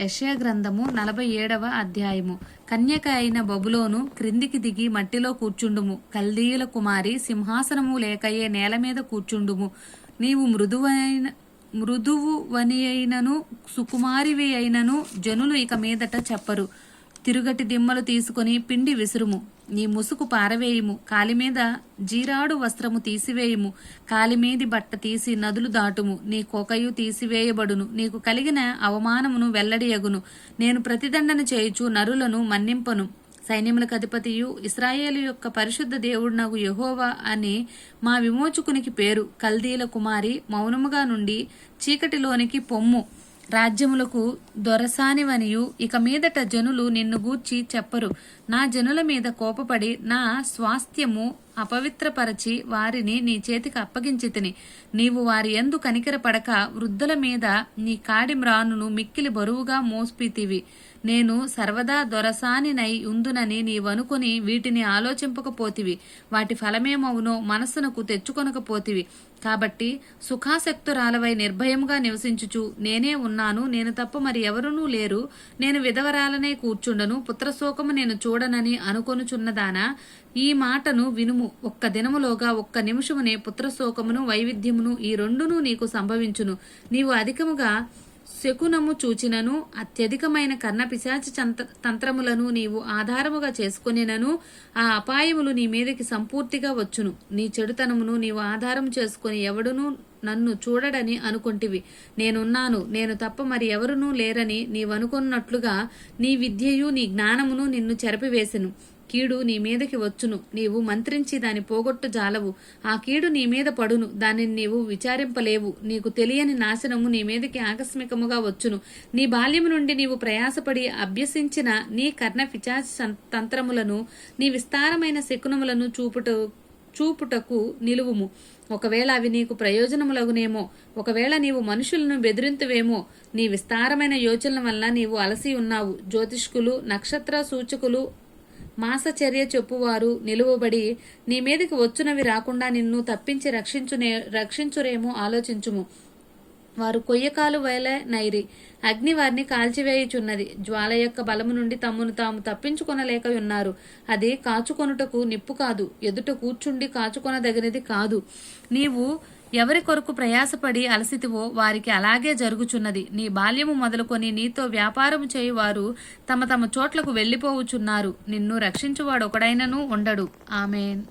యెషయా గ్రంథము నలభై ఏడవ అధ్యాయము. కన్యక అయిన బబులోను క్రిందికి దిగి మట్టిలో కూర్చుండుము. కల్దీయుల కుమారి సింహాసనము లేకయే నేల మీద కూర్చుండుము. నీవు మృదువైన మృదువు వని అయినను సుకుమారివి అయినను జనులు ఇక మీదట చెప్పరు. తిరుగటి దిమ్మలు తీసుకొని పిండి విసురుము. నీ ముసుగు పారవేయుము. కాలిమీద జీరాడు వస్త్రము తీసివేయుము. కాలిమీది బట్ట తీసి నదులు దాటుము. నీ కోకయు తీసివేయబడును. నీకు కలిగిన అవమానమును వెల్లడియగును. నేను ప్రతిదండన చేయుచు నరులను మన్నింపను. సైన్యములకు అధిపతియు ఇస్రాయేలు యొక్క పరిశుద్ధ దేవుడు నాకు యహోవా అని మా విమోచకునికి పేరు. కల్దీల కుమారి మౌనముగా నుండి చీకటిలోనికి పొమ్ము. రాజ్యములకు దొరసానివనియు ఇక మీదట జనులు నిన్ను గూర్చి చెప్పరు. నా జనుల మీద కోపపడి నా స్వాస్థ్యము అపవిత్రపరచి వారిని నీ చేతికి అప్పగించితిని. నీవు వారి ఎందు కనికరపడక వృద్ధుల మీద నీ కాడి మ్రానును మిక్కిలి బరువుగా మోస్పితివి. నేను సర్వదా దొరసానినై ఉందునని నీవనుకుని వీటిని ఆలోచింపకపోతివి. వాటి ఫలమేమవునో మనస్సునకు తెచ్చుకొనకపోతివి. కాబట్టి సుఖాసక్తురాలవై నిర్భయంగా నివసించుచు నేనే ఉన్నాను నేను తప్ప మరి ఎవరునూ లేరు. నేను విధవరాలనే కూర్చుండను పుత్రశోకము నేను చూడనని అనుకొనుచున్నదానా? ఈ మాటను వినుము ఒక్క దినములోగా ఒక్క నిమిషమునే పుత్రశోకమును వైవిధ్యమును ఈ రెండును నీకు సంభవించును. నీవు అధికముగా శకునము చూచినను అత్యధికమైన కర్ణ పిశాచి చంత తంత్రములను నీవు ఆధారముగా చేసుకొనినను ఆ అపాయములు నీ మీదకి సంపూర్తిగా వచ్చును. నీ చెడుతనమును నీవు ఆధారం చేసుకుని ఎవడునూ నన్ను చూడడని అనుకుంటివి. నేనున్నాను నేను తప్ప మరి ఎవరునూ లేరని నీవనుకున్నట్లుగా నీ విద్యయు నీ జ్ఞానమును నిన్ను చెరపివేసెను. కీడు నీ మీదకి వచ్చును. నీవు మంత్రించి దాని పోగొట్టు జాలవు. ఆ కీడు నీ మీద పడును. దానిని నీవు విచారింపలేవు. నీకు తెలియని నాశనము నీ మీదకి ఆకస్మికముగా వచ్చును. నీ బాల్యము నుండి నీవు ప్రయాసపడి అభ్యసించిన నీ కర్ణ పిచాచి తంత్రములను నీ విస్తారమైన శకునములను చూపుట చూపుటకు నిలువుము. ఒకవేళ అవి నీకు ప్రయోజనములగునేమో ఒకవేళ నీవు మనుషులను బెదిరింతువేమో నీ విస్తారమైన యోచనల వల్ల నీవు అలసి ఉన్నావు. జ్యోతిష్కులు నక్షత్ర సూచకులు మాసచర్య చెప్పువారు నిలువబడి నీ మీదకి వచ్చునవి రాకుండా నిన్ను తప్పించి రక్షించునే రక్షించురేమో ఆలోచించుము. వారు కొయ్యకాలు వేల నైరి. అగ్ని వారిని కాల్చివేయుచున్నది. జ్వాల యొక్క బలము నుండి తమ్మును తాము తప్పించుకొనలేక ఉన్నారు అది కాచుకొనుటకు నిప్పు కాదు. ఎదుట కూర్చుండి కాచుకొనదగినది కాదు. నీవు ఎవరి కొరకు ప్రయాసపడి అలసితివో వారికి అలాగే జరుగుచున్నది. నీ బాల్యము మొదలుకొని నీతో వ్యాపారము చేయువారు తమ తమ చోట్లకు వెళ్ళిపోవుచున్నారు. నిన్ను రక్షించువాడొకడైనను ఉండడు. ఆమెన్.